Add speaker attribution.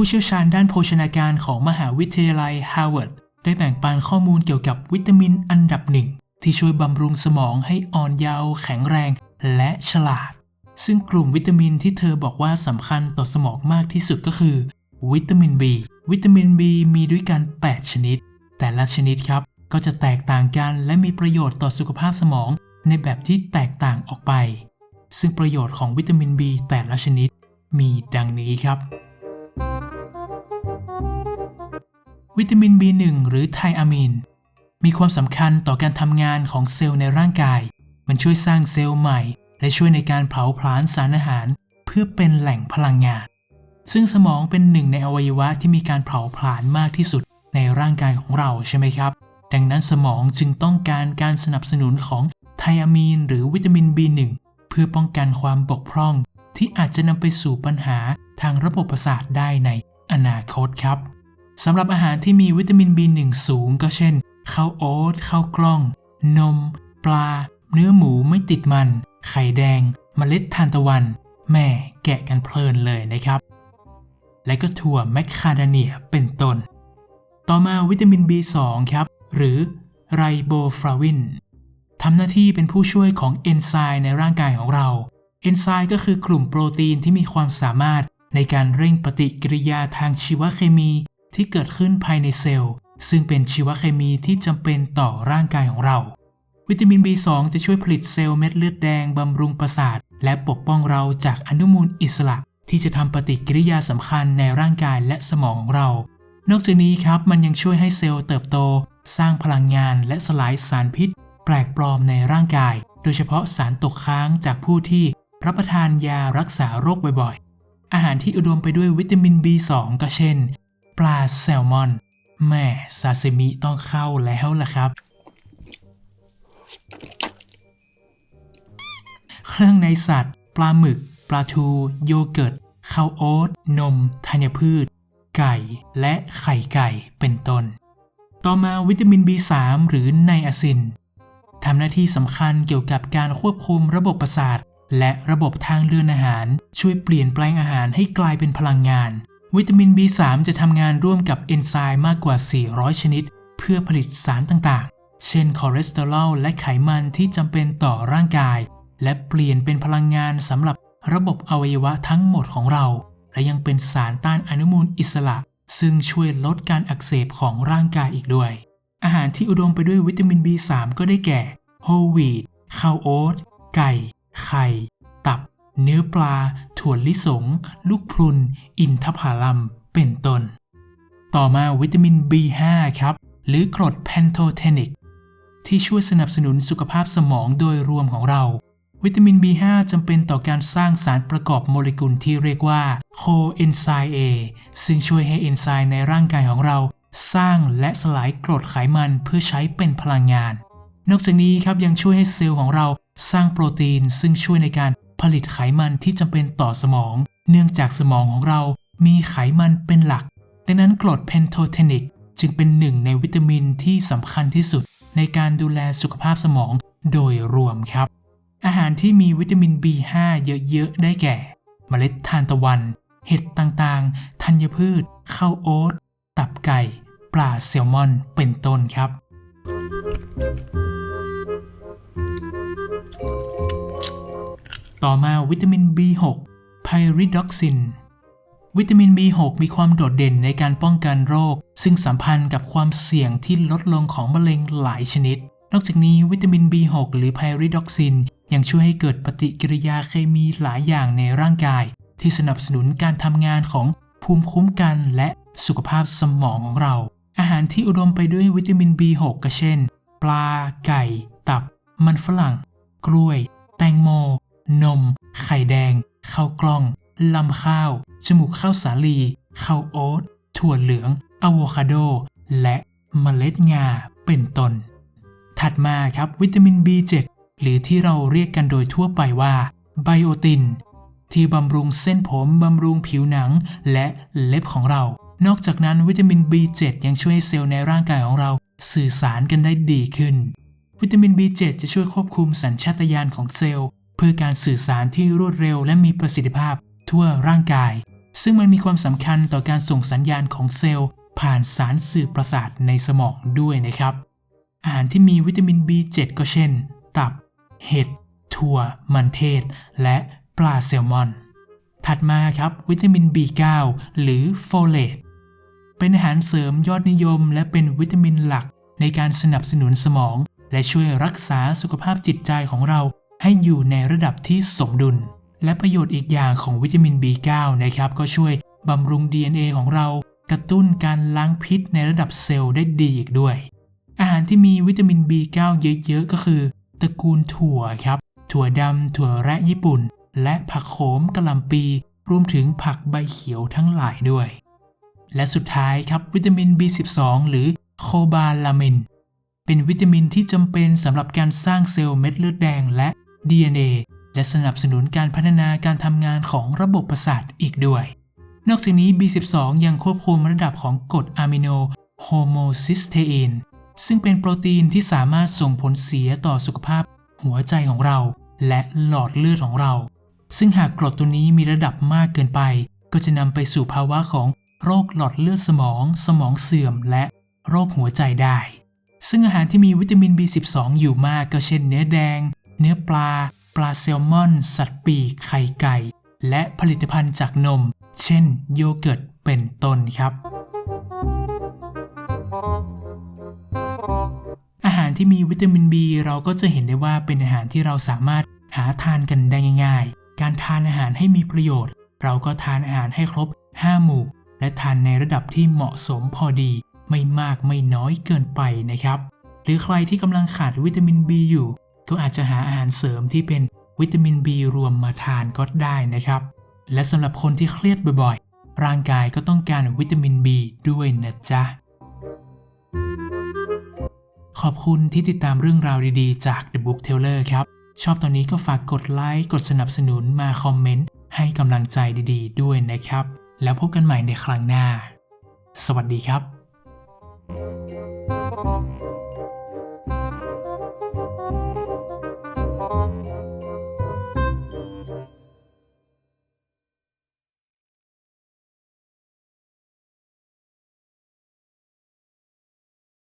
Speaker 1: ผู้เชี่ยวชาญด้านโภชนาการของมหาวิทยาลัยฮาร์วาร์ดได้แบ่งปันข้อมูลเกี่ยวกับวิตามินอันดับหนึ่งที่ช่วยบำรุงสมองให้อ่อนเยาว์แข็งแรงและฉลาด ซึ่งกลุ่มวิตามินที่เธอบอกว่าสำคัญต่อสมองมากที่สุดก็คือ วิตามิน B วิตามิน B มีด้วยกัน 8 ชนิด แต่ละชนิดครับก็จะแตกต่างกันและมีประโยชน์ต่อสุขภาพสมองในแบบที่แตกต่างออกไป ซึ่งประโยชน์ของวิตามิน B แต่ละชนิดมีดังนี้ครับ วิตามิน B1 หรือไทอะมีน มีความสำคัญต่อการทำงานของเซลล์ในร่างกาย มันช่วยสร้างเซลล์ใหม่ และช่วยในการเผาผลาญสารอาหาร เพื่อเป็นแหล่งพลังงาน ซึ่งสมองเป็นหนึ่งในอวัยวะที่มีการเผาผลาญมากที่สุดในร่างกายของเราใช่ไหมครับ ดังนั้นสมองจึงต้องการการสนับสนุนของไทอะมีน หรือวิตามิน B1 เพื่อป้องกันความบกพร่อง ที่อาจจะนำไปสู่ปัญหาทางระบบประสาทได้ในอนาคตครับ สำหรับอาหารที่มีวิตามิน B1 สูงก็เช่นข้าวโอ๊ตข้าวกล้อง นม ปลา เนื้อหมูไม่ติดมัน ไข่แดงเมล็ดทานตะวัน แม่แกะกันเพลินเลยนะครับ และก็ถั่วแมคคาเดเนียเป็นต้น ต่อมาวิตามิน B2 ครับ หรือไรโบฟลาวินทำหน้าที่เป็นผู้ช่วยของเอนไซม์ในร่างกายของเราเอนไซม์ก็คือกลุ่มโปรตีนที่มีความสามารถในการเร่งปฏิกิริยาทางชีวเคมี ที่เกิดขึ้นภายในเซลล์ ซึ่งเป็นชีวเคมีที่จำเป็นต่อร่างกายของเรา วิตามิน B2 จะช่วยผลิตเซลล์เม็ดเลือดแดงบำรุงประสาท และปกป้องเราจากอนุมูลอิสระ ที่จะทำปฏิกิริยาสำคัญในร่างกายและสมองของเรา นอกจากนี้ครับมันยังช่วยให้เซลล์เติบโต สร้างพลังงานและสลายสารพิษ แปลกปลอมในร่างกาย โดยเฉพาะสารตกค้างจากผู้ที่รับประทานยารักษาโรคบ่อยๆ อาหารที่อุดมไปด้วยวิตามิน B2 ก็เช่น ปลาแซลมอนแม่ซาซิมิต้องเข้าแล้วล่ะครับ เครื่องในสัตว์ ปลาหมึก ปลาทู โยเกิร์ตข้าวโอ๊ตนมธัญพืช ไก่ และไข่ไก่เป็นต้น ต่อมาวิตามิน B3 หรือไนอาซินทำหน้าที่สำคัญเกี่ยวกับการควบคุมระบบประสาท และระบบทางเดินอาหาร ช่วยเปลี่ยนแปลงอาหารให้กลายเป็นพลังงาน วิตามิน B3 จะทำงานร่วมกับเอนไซม์มากกว่า 400 ชนิด เพื่อผลิตสารต่างๆ เช่นคอเลสเตอรอลและไขมันที่จำเป็นต่อร่างกาย และเปลี่ยนเป็นพลังงานสำหรับระบบอวัยวะทั้งหมดของเรา และยังเป็นสารต้านอนุมูลอิสระ ซึ่งช่วยลดการอักเสบของร่างกายอีกด้วย อาหารที่อุดมไปด้วยวิตามิน B3 ก็ได้แก่โฮลวีตข้าวโอ๊ตไก่ ไข่ ตับ เนื้อปลา ถั่วลิสง ลูกพรุน อินทผลัม เป็นต้น ต่อมาวิตามิน B5 ครับ หรือกรดแพนโทเทนิก ที่ช่วยสนับสนุนสุขภาพสมองโดยรวมของเรา วิตามิน B5 จำเป็นต่อการสร้างสารประกอบโมเลกุลที่เรียกว่าโคเอนไซม์ A ซึ่งช่วยให้เอนไซม์ในร่างกายของเรา สร้างและสลายกรดไขมันเพื่อใช้เป็นพลังงาน นอกจากนี้ครับยังช่วยให้เซลล์ของเราสร้างโปรตีนซึ่งช่วยในการ ผลิตไขมันที่จำเป็นต่อสมอง เนื่องจากสมองของเรามีไขมันเป็นหลัก ดังนั้นกรดเพนโทเทนิกจึงเป็นหนึ่งในวิตามินที่สำคัญที่สุด ในการดูแลสุขภาพสมองโดยรวมครับ อาหารที่มีวิตามิน B5 เยอะๆ ได้แก่ เมล็ดทานตะวัน เห็ดต่างๆ ธัญพืช ข้าวโอ๊ต ตับไก่ ปลาแซลมอน เป็นต้นครับ ต่อมาวิตามิน B6 ไพริดอกซิน วิตามิน B6 มีความโดดเด่นในการป้องกันโรค ซึ่งสัมพันธ์กับความเสี่ยงที่ลดลงของมะเร็งหลายชนิด นอกจากนี้วิตามิน B6 หรือไพริดอกซิน ยังช่วยให้เกิดปฏิกิริยาเคมีหลายอย่างในร่างกาย ที่สนับสนุนการทำงานของภูมิคุ้มกันและสุขภาพสมองของเรา อาหารที่อุดมไปด้วยวิตามิน B6 ก็เช่น ปลา ไก่ ตับ มันฝรั่ง กล้วย แตงโม นม ไข่แดง ข้าวกล้อง ลำข้าว จมูกข้าวสาลี ข้าวโอ๊ต ถั่วเหลือง อะโวคาโด และเมล็ดงา เป็นต้น ถัดมาครับวิตามิน B7 หรือที่เราเรียกกันโดยทั่วไปว่าไบโอติน ที่บำรุงเส้นผม บำรุงผิวหนัง และเล็บของเรา นอกจากนั้นวิตามิน B7 ยังช่วยให้เซลล์ในร่างกายของเราสื่อสารกันได้ดีขึ้น วิตามิน B7 จะช่วยควบคุมสัญชาตญาณของเซลล์ เพื่อการสื่อสารที่รวดเร็วและมีประสิทธิภาพทั่วร่างกาย ซึ่งมันมีความสำคัญต่อการส่งสัญญาณของเซลล์ ผ่านสารสื่อประสาทในสมองด้วยนะครับ อาหารที่มีวิตามิน B7 ก็เช่น ตับ เห็ด ถั่ว มันเทศ และปลาแซลมอน ถัดมาครับวิตามิน B9 หรือโฟเลตเป็นอาหารเสริมยอดนิยม และเป็นวิตามินหลักในการสนับสนุนสมอง และช่วยรักษาสุขภาพจิตใจของเรา ให้อยู่ในระดับที่สมดุล และประโยชน์อีกอย่างของวิตามิน B9 นะครับก็ช่วยบำรุง DNA ของเรา กระตุ้นการล้างพิษในระดับเซลล์ได้ดีอีกด้วย อาหารที่มีวิตามิน B9 เยอะๆ ก็คือตระกูลถั่วครับ ถั่วดำถั่วแระญี่ปุ่น และผักโขมกะหล่ำปี รวมถึงผักใบเขียวทั้งหลายด้วย และสุดท้ายครับวิตามิน B12 หรือโคบาลามิน เป็นวิตามินที่จำเป็นสำหรับการสร้างเซลล์เม็ดเลือดแดงและ DNA และสนับสนุนการพัฒนาการทำงานของระบบประสาทอีกด้วย นอกจากนี้ B12 ยังควบคุมระดับของกรดอะมิโนโฮโมซิสเตอีนซึ่งเป็นโปรตีนที่สามารถส่งผลเสียต่อสุขภาพหัวใจของเรา และหลอดเลือดของเรา ซึ่งหากกรดตัวนี้มีระดับมากเกินไป ก็จะนำไปสู่ภาวะของโรคหลอดเลือดสมอง สมองเสื่อมและโรคหัวใจได้ ซึ่งอาหารที่มีวิตามิน B12 อยู่มากก็เช่นเนื้อแดง เนื้อปลา ปลาแซลมอน สัตว์ปีกไข่ไก่ และผลิตภัณฑ์จากนม เช่นโยเกิร์ตเป็นต้นครับ อาหารที่มีวิตามิน B เราก็จะเห็นได้ว่าเป็นอาหารที่เราสามารถหาทานกันได้ง่าย ๆ การทานอาหารให้มีประโยชน์ เราก็ทานอาหารให้ครบ 5 หมู่ และทานในระดับที่เหมาะสมพอดี ไม่มากไม่น้อยเกินไปนะครับ หรือใครที่กำลังขาดวิตามิน B อยู่ ก็อาจจะหาอาหารเสริมที่เป็นวิตามิน B รวมมาทานก็ได้นะครับ และสำหรับคนที่เครียดบ่อยๆ ร่างกายก็ต้องการวิตามิน B ด้วยนะจ๊ะ ขอบคุณที่ติดตามเรื่องราวดีๆ จาก The Book Teller ครับ ชอบตอนนี้ก็ฝากกดไลค์ กดสนับสนุนมาคอมเมนต์ ให้กำลังใจดีๆ ด้วยนะครับ แล้วพบกันใหม่ในครั้งหน้า สวัสดีครับ